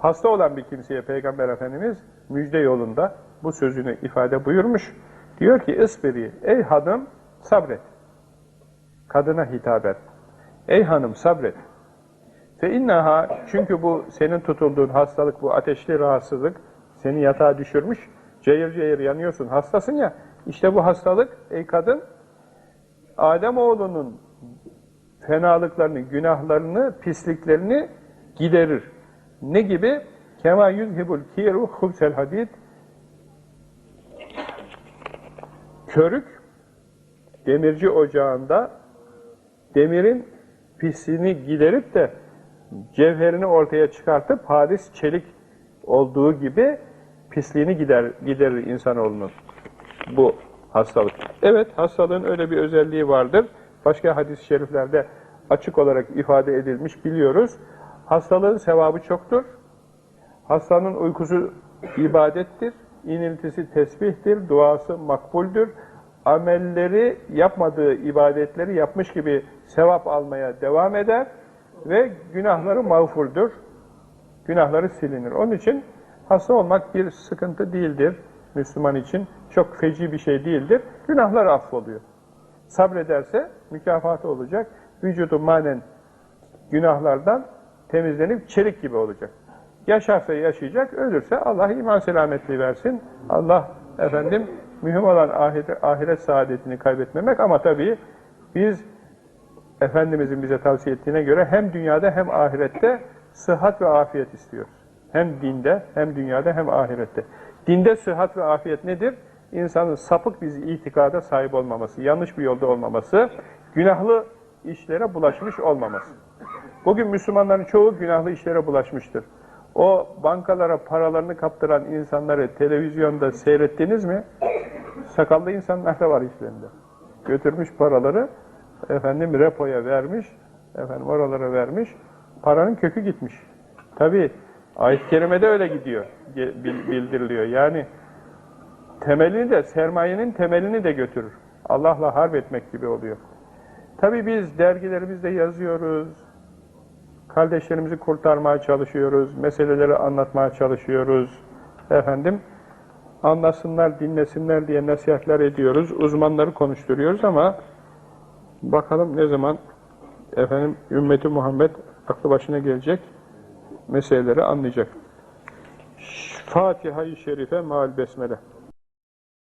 Hasta olan bir kimseye Peygamber Efendimiz müjde yolunda bu sözünü ifade buyurmuş. Diyor ki ısbiri ey hanım sabret. Kadına hitaben. Ey hanım sabret. Fe innaha çünkü bu senin tutulduğun hastalık, bu ateşli rahatsızlık seni yatağa düşürmüş. Cayır cayır yanıyorsun, hastasın ya. İşte bu hastalık ey kadın Ademoğlunun fenalıklarını, günahlarını, pisliklerini giderir. Ne gibi? Kema yuzhibul kiru hubsel hadid Körük demirci ocağında demirin pisliğini giderip de cevherini ortaya çıkartıp hadis çelik olduğu gibi pisliğini gider, giderir insanoğlunun bu hastalık. Evet hastalığın öyle bir özelliği vardır. Başka hadis-i şeriflerde açık olarak ifade edilmiş biliyoruz. Hastalığın sevabı çoktur. Hastanın uykusu ibadettir. İniltisi tesbihtir. Duası makbuldür. Amelleri yapmadığı ibadetleri yapmış gibi sevap almaya devam eder ve günahları mağfurdur. Günahları silinir. Onun için hasta olmak bir sıkıntı değildir Müslüman için. Çok feci bir şey değildir. Günahlar affoluyor. Sabrederse mükafatı olacak. Vücudu manen günahlardan temizlenip çelik gibi olacak. Yaşarsa yaşayacak, ölürse Allah iman selametliği versin. Allah efendim mühim olan ahiret, ahiret saadetini kaybetmemek ama tabii biz Efendimizin bize tavsiye ettiğine göre hem dünyada hem ahirette sıhhat ve afiyet istiyoruz. Hem dinde hem dünyada hem ahirette. Dinde sıhhat ve afiyet nedir? İnsanın sapık bir itikada sahip olmaması, yanlış bir yolda olmaması, günahlı işlere bulaşmış olmaması. Bugün Müslümanların çoğu günahlı işlere bulaşmıştır. O bankalara paralarını kaptıran insanları televizyonda seyrettiniz mi? Sakallı insanlar da var işlerinde. Götürmüş paraları efendim repoya vermiş, efendim oralara vermiş, paranın kökü gitmiş. Tabi ayet-i kerimede öyle gidiyor, bildiriliyor. Yani temelini de, sermayenin temelini de götürür. Allah'la harp etmek gibi oluyor. Tabi biz dergilerimizde yazıyoruz, kardeşlerimizi kurtarmaya çalışıyoruz, meseleleri anlatmaya çalışıyoruz. Efendim, anlasınlar, dinlesinler diye nasihatler ediyoruz, uzmanları konuşturuyoruz ama bakalım ne zaman efendim ümmeti Muhammed aklı başına gelecek, meseleleri anlayacak. Fatiha-i Şerife maal besmele.